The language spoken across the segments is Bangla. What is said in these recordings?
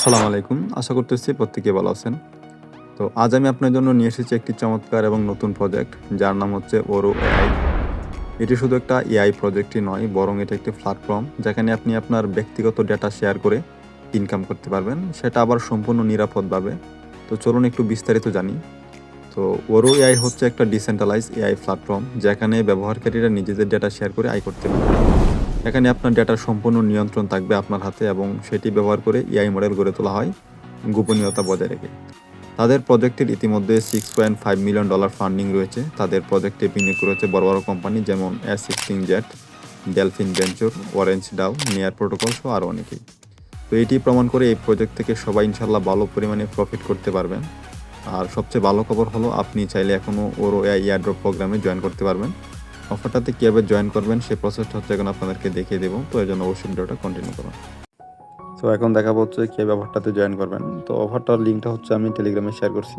আসসালামু আলাইকুম। আশা করতেছি প্রত্যেকে ভালো আছেন। তো আজ আমি আপনার জন্য নিয়ে এসেছি একটি চমৎকার এবং নতুন প্রজেক্ট যার নাম হচ্ছে ওরো এআই এটি শুধু একটা এআই প্রজেক্টই নয়, বরং এটা একটি প্ল্যাটফর্ম যেখানে আপনি আপনার ব্যক্তিগত ডেটা শেয়ার করে ইনকাম করতে পারবেন। সেটা আবার সম্পূর্ণ নিরাপদভাবে। তো চলুন একটু বিস্তারিত জানি। তো ওরো এআই হচ্ছে একটা ডিসেন্ট্রালাইজ এআই প্ল্যাটফর্ম যেখানে ব্যবহারকারীরা নিজেদের ডেটা শেয়ার করে আয় করতে পারে। এখানে আপনার ডেটার সম্পূর্ণ নিয়ন্ত্রণ থাকবে আপনার হাতে এবং সেটি ব্যবহার করে এআই মডেল গড়ে তোলা হয় গোপনীয়তা বজায় রেখে। তাদের প্রজেক্টের ইতিমধ্যে six point five million dollar funding রয়েছে। তাদের প্রজেক্টে বিনিয়োগ করেছে বড় বড় কোম্পানি যেমন এয়ার সিক্সটিং jet Delphi ventures Orange DAO Near protocol সহ আরও অনেকেই। তো এটি প্রমাণ করে এই প্রজেক্ট থেকে সবাই ইনশাল্লাহ ভালো পরিমাণে প্রফিট করতে পারবেন। আর সবচেয়ে ভালো খবর হলো, আপনি চাইলে এখনও ওরও এআই ইয়ারড্রপ প্রোগ্রামে জয়েন করতে পারবেন। অফারটাতে কীভাবে জয়েন করবেন, সেই প্রসেসটা হচ্ছে এখন আপনাদেরকে দেখিয়ে দেবো। তো এই জন্য অবশ্যই ভিডিওটা কন্টিনিউ করুন। তো এখন দেখাবো হচ্ছে কীভাবে অফারটাতে জয়েন করবেন। তো অফারটার লিঙ্কটা হচ্ছে আমি টেলিগ্রামে শেয়ার করছি।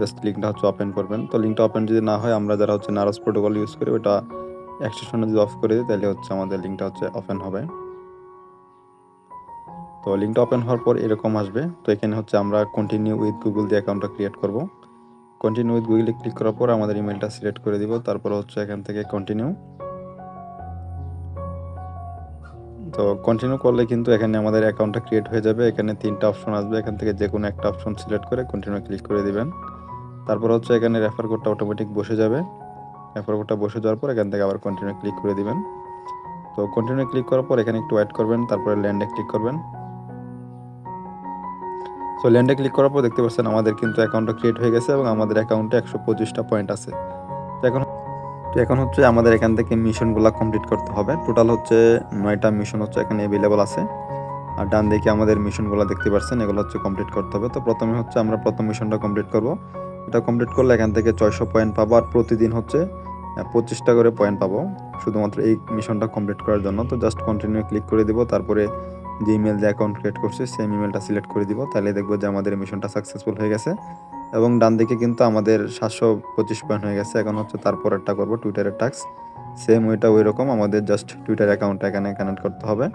জাস্ট লিঙ্কটা হচ্ছে ওপেন করবেন। তো লিঙ্কটা ওপেন যদি না হয়, আমরা যারা হচ্ছে নারাজ প্রোটোকল ইউজ করি, ওটা এক্সটেনশনে যদি অফ করে দিই তাহলে হচ্ছে আমাদের লিঙ্কটা হচ্ছে ওপেন হবে। তো লিঙ্কটা ওপেন হওয়ার পর এরকম আসবে। তো এখানে হচ্ছে আমরা কন্টিনিউ উইথ গুগল দিয়ে অ্যাকাউন্টটা ক্রিয়েট করব। কন্টিনিউ উইথ গুগলে ক্লিক করার পর আমাদের ইমেলটা সিলেক্ট করে দিব, তারপর হচ্ছে এখান থেকে কন্টিনিউ তো কন্টিনিউ করলে কিন্তু এখানে আমাদের অ্যাকাউন্টটা ক্রিয়েট হয়ে যাবে, এখানে তিনটা অপশন আসবে, এখান থেকে যে কোনো একটা অপশন সিলেক্ট করে কন্টিনিউ ক্লিক করে দিবেন। তারপর হচ্ছে এখানে রেফার কোডটা অটোমেটিক বসে যাবে। রেফার কোডটা বসে যাওয়ার পর এখান থেকে আবার কন্টিনিউ ক্লিক করে দিবেন। তো কন্টিনিউ ক্লিক করার পর এখানে একটু ওয়েট করবেন, তারপরে ল্যান্ডে ক্লিক করবেন। সো ল্যান্ডে ক্লিক করার পর দেখতে পাচ্ছেন আমাদের কিন্তু অ্যাকাউন্টটা ক্রিয়েট হয়ে গেছে এবং আমাদের অ্যাকাউন্টে একশো পঁচিশটা পয়েন্ট আছে। তো এখন তো এখন হচ্ছে আমাদের এখান থেকে মিশনগুলো কমপ্লিট করতে হবে। টোটাল হচ্ছে নয়টা মিশন হচ্ছে এখানে অ্যাভেলেবল আছে। আর ডান দিকে আমাদের মিশনগুলো দেখতে পাচ্ছেন, এগুলো হচ্ছে কমপ্লিট করতে হবে। তো প্রথমে হচ্ছে আমরা প্রথম মিশনটা কমপ্লিট করব। এটা কমপ্লিট করলে এখান থেকে ছয়শো পয়েন্ট পাবো আর প্রতিদিন হচ্ছে পঁচিশটা করে পয়েন্ট পাবো। শুধুমাত্র এই মিশনটা কমপ্লিট করার জন্য। তো জাস্ট কন্টিনিউ ক্লিক করে দিব, তারপরে যে ইমেল দিয়ে অ্যাকাউন্ট ক্রিয়েট করছে সেম ইমেলটা সিলেক্ট করে দিব। তাহলে দেখব যে আমাদের মিশনটা সাকসেসফুল হয়ে গেছে। এবং ডান দিকে কিন্তু আমাদের সাতশো পঁচিশ পয়েন্ট হয়ে গেছে। এখন হচ্ছে তারপরেরটা করব টুইটারের টাক্স সেম ওইটা ওই রকম, আমাদের জাস্ট টুইটার অ্যাকাউন্টটা এখানে কানেক্ট করতে হবে।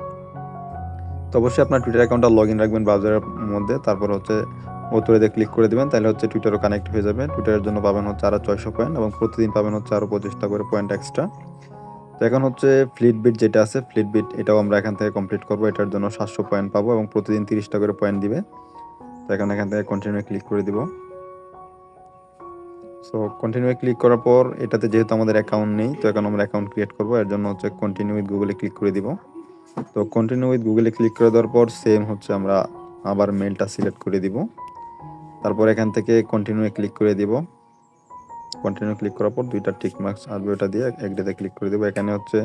তো অবশ্যই আপনার টুইটার অ্যাকাউন্টটা লগ ইন রাখবেন ব্রাউজারের মধ্যে। তারপর হচ্ছে ওতরে ক্লিক করে দেবেন, তাহলে হচ্ছে টুইটারও কানেক্ট হয়ে যাবে। টুইটারের জন্য পাবেন হচ্ছে আরও ছয়শো পয়েন্ট এবং প্রতিদিন পাবেন হচ্ছে আরও পঁচিশটা করে পয়েন্ট এক্সট্রা তো এখন হচ্ছে ফ্লিট বিট যেটা আছে ফ্লিট বিট এটাও আমরা এখান থেকে কমপ্লিট করব। এটার জন্য সাতশো পয়েন্ট পাবো এবং প্রতিদিন তিরিশটা করে পয়েন্ট দিবে। তো এখন এখান থেকে কন্টিনিউ ক্লিক করে দিব। সো কন্টিনিউ ক্লিক করার পর এটাতে যেহেতু আমাদের অ্যাকাউন্ট নেই, তো এখন আমরা অ্যাকাউন্ট ক্রিয়েট করব। এর জন্য হচ্ছে কন্টিনিউ উইথ গুগলে ক্লিক করে দিব। তো কন্টিনিউ উইথ গুগলে ক্লিক করে দেওয়ার পর সেম হচ্ছে আমরা আবার মেলটা সিলেক্ট করে দিব। তারপর এখান থেকে কন্টিনিউ ক্লিক করে দিব। কন্টিনিউ ক্লিক করার পর দুইটা টিক মার্কস আসবে ওটা দিয়ে একটাতে ক্লিক করে দেবো। এখানে হচ্ছে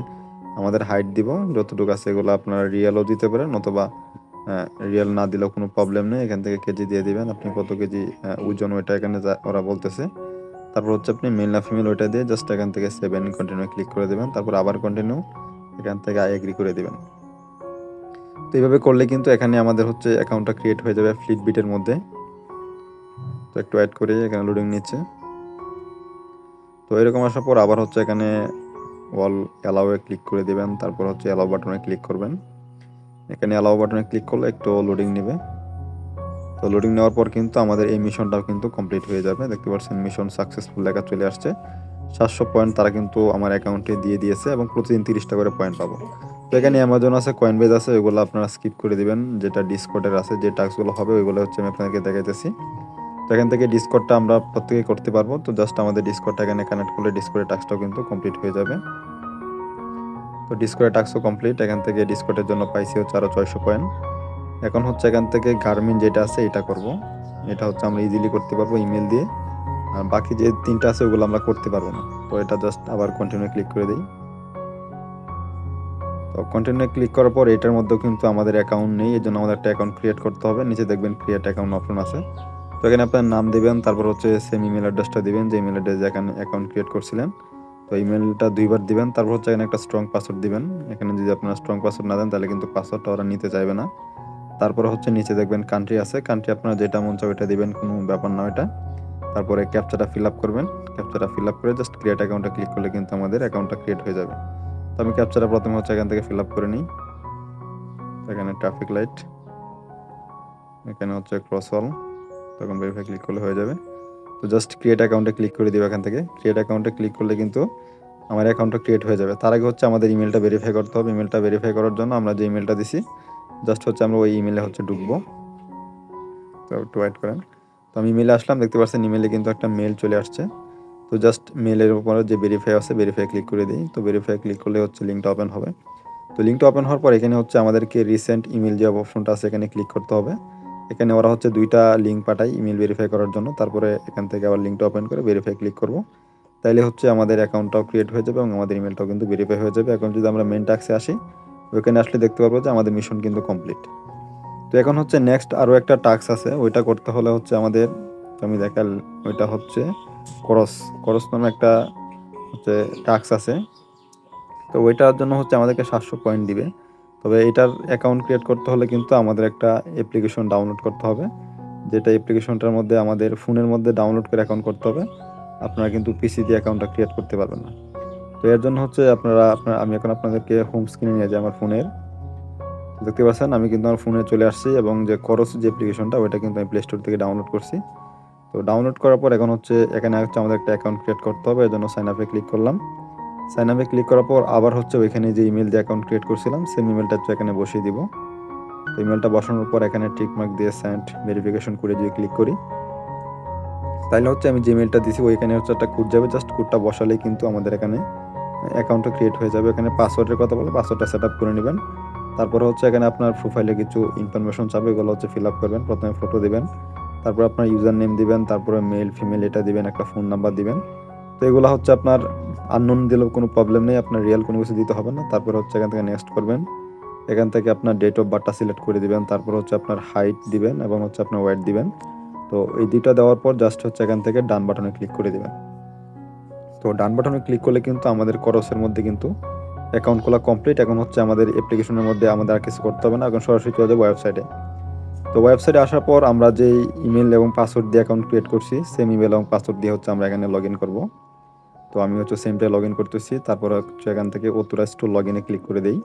আমাদের হাইট দিব, যতটুকু আছে এগুলো আপনারা রিয়েলও দিতে পারেন, অথবা রিয়েল না দিলেও কোনো প্রবলেম নেই। এখান থেকে কেজি দিয়ে দিবেন। আপনি কত কেজি ওজন ওইটা এখানে ওরা বলতেছে। তারপর হচ্ছে আপনি মেল না ফিমেল ওইটা দিয়ে জাস্ট এখান থেকে সেভেন কন্টিনিউ ক্লিক করে দেবেন। তারপর আবার কন্টিনিউ এখান থেকে আই এগ্রি করে দেবেন। তো এইভাবে করলে কিন্তু এখানে আমাদের হচ্ছে অ্যাকাউন্টটা ক্রিয়েট হয়ে যাবে ফ্লিট বিটের মধ্যে। তো একটু অ্যাড করে, এখানে লোডিং নিচ্ছে। তো এরকম আসার পর আবার হচ্ছে এখানে ওয়াল অ্যালাউয়ে ক্লিক করে দেবেন, তারপর হচ্ছে অ্যালাউ বাটনে ক্লিক করবেন। এখানে অ্যালাউ বাটনে ক্লিক করলে একটু লোডিং নেবে। তো লোডিং নেওয়ার পর কিন্তু আমাদের এই মিশনটাও কিন্তু কমপ্লিট হয়ে যাবে। দেখতে পাচ্ছেন মিশন সাকসেসফুল লেখা চলে আসছে। সাতশো পয়েন্ট তারা কিন্তু আমার অ্যাকাউন্টে দিয়ে দিয়েছে এবং প্রতিদিন তিরিশটা করে পয়েন্ট পাবো। তো এখানে অ্যামাজন আছে কয়েনবেজ আছে, ওইগুলো আপনারা স্কিপ করে দিবেন। যেটা ডিসকোডের আছে, যে টাস্কগুলো হবে, ওইগুলো হচ্ছে আমি আপনাদেরকে দেখাইতেছি। তো এখান থেকে ডিসকোডটা আমরা প্রত্যেকে করতে পারব। তো জাস্ট আমাদের ডিসকোডটা এখানে কানেক্ট করলে ডিসকোডের টাস্কটাও কিন্তু কমপ্লিট হয়ে যাবে। তো ডিসকোডের টাস্কও কমপ্লিট এখান থেকে ডিসকোডের জন্য পাইছি হচ্ছে আরও ছয়শো পয়েন্ট এখন হচ্ছে এখান থেকে গার্মিন যেটা আছে এটা করব। এটা হচ্ছে আমরা ইজিলি করতে পারব ইমেল দিয়ে। আর বাকি যে তিনটা আছে ওগুলো আমরা করতে পারব না। তো এটা জাস্ট আবার কন্টিনিউ ক্লিক করে দিই। তো কন্টিনিউ ক্লিক করার পর এটার মধ্যেও কিন্তু আমাদের অ্যাকাউন্ট নেই। এই জন্য আমাদের একটা অ্যাকাউন্ট ক্রিয়েট করতে হবে। নিচে দেখবেন ক্রিয়েট অ্যাকাউন্ট অপশন আছে। তো এখানে আপনার নাম দেবেন, তারপর হচ্ছে সেম ইমেল অ্যাড্রেসটা দিবেন, যে ইমেল অ্যাড্রেস এখানে অ্যাকাউন্ট ক্রিয়েট করছিলেন। তো ইমেলটা দুইবার দিবেন, তারপর হচ্ছে এখানে একটা স্ট্রং পাসওয়ার্ড দিবেন। এখানে যদি আপনারা স্ট্রং পাসওয়ার্ড না দেন, তাহলে কিন্তু পাসওয়ার্ডটা ওরা নিতে চাইবে না। তারপরে হচ্ছে নিচে দেখবেন কান্ট্রি আছে। কান্ট্রি আপনারা যেটা মন চাও ওইটা দিবেন, কোনো ব্যাপার না ওইটা। তারপরে ক্যাপচাটা ফিল আপ করবেন। ক্যাপচাটা ফিল আপ করে জাস্ট ক্রিয়েট অ্যাকাউন্টে ক্লিক করলে কিন্তু আমাদের অ্যাকাউন্টটা ক্রিয়েট হয়ে যাবে। তো আমি ক্যাপচাটা প্রথমে হচ্ছে এখান থেকে ফিল আপ করে নিই। এখানে ট্রাফিক লাইট এখানে হচ্ছে ক্রস অল তখন ভেরিফাই ক্লিক করলে হয়ে যাবে। তো জাস্ট ক্রিয়েট অ্যাকাউন্টে ক্লিক করে দিব এখান থেকে। ক্রিয়েট অ্যাকাউন্টে ক্লিক করলে কিন্তু আমার অ্যাকাউন্টটা ক্রিয়েট হয়ে যাবে। তার আগে হচ্ছে আমাদের ইমেলটা ভেরিফাই করতে হবে। ইমেলটা ভেরিফাই করার জন্য আমরা যে ইমেলটা দিছি জাস্ট হচ্ছে আমরা ওই ইমেলে হচ্ছে ঢুকবো। তো একটু ওয়েট করেন। তো আমি ইমেলে আসলাম, দেখতে পাচ্ছেন ইমেলে কিন্তু একটা মেল চলে আসছে। তো জাস্ট মেলের উপরে যে ভেরিফাই আছে ভেরিফাই ক্লিক করে দিই। তো ভেরিফাই ক্লিক করলে হচ্ছে লিঙ্কটা ওপেন হবে। তো লিঙ্কটা ওপেন হওয়ার পর এখানে হচ্ছে আমাদেরকে রিসেন্ট ইমেল যে অপশনটা আছে, এখানে ক্লিক করতে হবে। এখানে ওরা হচ্ছে দুইটা লিঙ্ক পাঠায় ইমেল ভেরিফাই করার জন্য। তারপরে এখান থেকে আবার লিঙ্কটা ওপেন করে ভেরিফাই ক্লিক করব। তাইলে হচ্ছে আমাদের অ্যাকাউন্টটাও ক্রিয়েট হয়ে যাবে এবং আমাদের ইমেলটাও কিন্তু ভেরিফাই হয়ে যাবে। এখন যদি আমরা মেন টাক্সে আসি, ওইখানে আসলে দেখতে পারব যে আমাদের মিশন কিন্তু কমপ্লিট তো এখন হচ্ছে নেক্সট আরও একটা টাস্ক আছে। ওইটা করতে হলে হচ্ছে আমাদের, আমি দেখাল, ওইটা হচ্ছে করস করস নামে একটা হচ্ছে টাস্ক আছে। তো ওইটার জন্য হচ্ছে আমাদেরকে সাতশো পয়েন্ট দিবে। তবে এটার অ্যাকাউন্ট ক্রিয়েট করতে হলে কিন্তু আমাদের একটা অ্যাপ্লিকেশন ডাউনলোড করতে হবে। যেটা অ্যাপ্লিকেশনটার মধ্যে আমাদের ফোনের মধ্যে ডাউনলোড করে অ্যাকাউন্ট করতে হবে। আপনারা কিন্তু পিসি দিয়ে অ্যাকাউন্টটা ক্রিয়েট করতে পারবেন না। তো এর জন্য হচ্ছে আপনারা, আপনার, আমি এখন আপনাদেরকে হোম স্ক্রিনে নিয়ে যাই আমার ফোনের দেখতে পাচ্ছেন, আমি কিন্তু আমার ফোনে চলে আসছি এবং যে করস যে অ্যাপ্লিকেশনটা ওইটা কিন্তু আমি প্লে স্টোর থেকে ডাউনলোড করছি। তো ডাউনলোড করার পর এখন হচ্ছে, এখানে হচ্ছে আমাদের একটা অ্যাকাউন্ট ক্রিয়েট করতে হবে, এর জন্য সাইন আপে ক্লিক করলাম। সাইন আপে ক্লিক করার পর আবার হচ্ছে ওইখানে যে ইমেল দিয়ে অ্যাকাউন্ট ক্রিয়েট করছিলাম সেম ইমেলটা হচ্ছে এখানে বসিয়ে দিব। তো ইমেলটা বসানোর পর এখানে টিক মার্ক দিয়ে সেন্ড ভেরিফিকেশন করে যদি ক্লিক করি, তাহলে হচ্ছে আমি যে ইমেলটা দিছি, ওইখানে হচ্ছে একটা কোড যাবে জাস্ট কোডটা বসালেই কিন্তু আমাদের এখানে অ্যাকাউন্টটা ক্রিয়েট হয়ে যাবে। এখানে পাসওয়ার্ডের কথা বলে পাসওয়ার্ডটা সেট আপ করে নেবেন। তারপরে হচ্ছে এখানে আপনার প্রোফাইলে কিছু ইনফরমেশন চাবে, এগুলো হচ্ছে ফিল আপ করবেন, প্রথমে ফটো দিবেন, তারপর আপনার ইউজার নেম দিবেন, তারপরে মেল ফিমেল এটা দিবেন, একটা ফোন নাম্বার দিবেন। তো এগুলো হচ্ছে আপনার আননোন দিলেও কোনো প্রবলেম নেই, আপনার রিয়েল কোনো কিছু দিতে হবে না। তারপরে হচ্ছে এখান থেকে নেক্সট করবেন। এখান থেকে আপনার ডেট অফ বার্থটা সিলেক্ট করে দিবেন, তারপর হচ্ছে আপনার হাইট দিবেন এবং হচ্ছে আপনার ওয়েট দিবেন। তো এই দুইটা দেওয়ার পর জাস্ট হচ্ছে এখান থেকে ডান বাটনে ক্লিক করে দিবেন। তো ডান বাটনে ক্লিক করলে কিন্তু আমাদের করসের মধ্যে কিন্তু অ্যাকাউন্ট খোলা কমপ্লিট এখন হচ্ছে আমাদের অ্যাপ্লিকেশনের মধ্যে আমাদের আর কিছু করতে হবে না, এখন সরাসরি চলে যাবে ওয়েবসাইটে তো ওয়েবসাইটে আসার পর আমরা যে ইমেল এবং পাসওয়ার্ড দিয়ে অ্যাকাউন্ট ক্রিয়েট করছি সেম ইমেল এবং পাসওয়ার্ড দিয়ে হচ্ছে আমরা এখানে লগ ইন করব। তো আমি হচ্ছে সেমটাই লগ ইন করতেছি। তারপর হচ্ছে এখান থেকে অথরাইজ টু লগ ইনে ক্লিক করে দিই।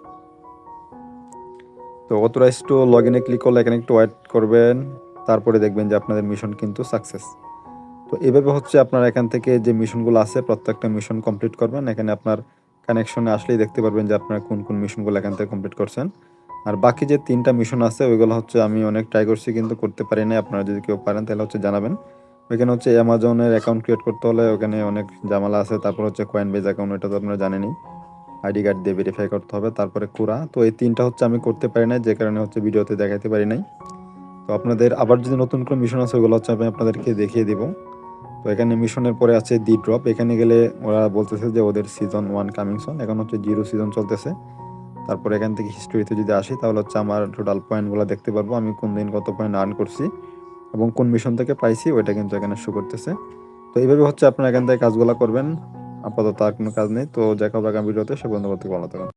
তো অথরাইজ টু লগ ইনে ক্লিক করলে এখানে একটু ওয়েট করবেন। তারপরে দেখবেন যে আপনাদের মিশন কিন্তু সাকসেস তো এভাবে হচ্ছে আপনার এখান থেকে যে মিশনগুলো আছে, প্রত্যেকটা মিশন কমপ্লিট করবেন। এখানে আপনার কানেকশনে আসলেই দেখতে পারবেন যে আপনারা কোন কোন মিশনগুলো এখান থেকে কমপ্লিট করছেন। আর বাকি যে তিনটা মিশন আছে, ওইগুলো হচ্ছে আমি অনেক ট্রাই করছি, কিন্তু করতে পারি না আপনারা যদি কেউ পারেন, তাহলে হচ্ছে জানাবেন। ওইখানে হচ্ছে অ্যামাজনের অ্যাকাউন্ট ক্রিয়েট করতে হলে ওখানে অনেক জামালা আছে। তারপর হচ্ছে কয়েন বেজ অ্যাকাউন্ট ওটা তো আপনারা জানেনই আইডি কার্ড দিয়ে ভেরিফাই করতে হবে, তারপরে কুরা তো এই তিনটা হচ্ছে আমি করতে পারি না যে কারণে হচ্ছে ভিডিওতে দেখাতে পারি নাই। তো আপনাদের আবার যদি নতুন কোনো মিশন আছে, ওগুলো হচ্ছে আমি আপনাদেরকে দেখিয়ে দিব। তো এখানে মিশনের পরে আছে দি ড্রপ এখানে গেলে ওরা বলতেছে যে ওদের সিজন ওয়ান কামিং সন এখন হচ্ছে জিরো সিজন চলতেছে। তারপর এখান থেকে হিস্টোরিতে যদি আসি, তাহলে হচ্ছে আমার টোটাল পয়েন্টগুলো দেখতে পারব। আমি কোন দিন কত পয়েন্ট আর্ন করছি। এবং কোন মিশন থেকে পাইছি, ওইটা কিন্তু এখানে শো করতেছে। তো এইভাবে হচ্ছে আপনারা এখান থেকে কাজগুলো করবেন। আপাতত আর কোনো কাজ নেই। তো দেখা হবে আগামী ভিডিওতে। সে বন্ধু করতে ভালো থাকুন।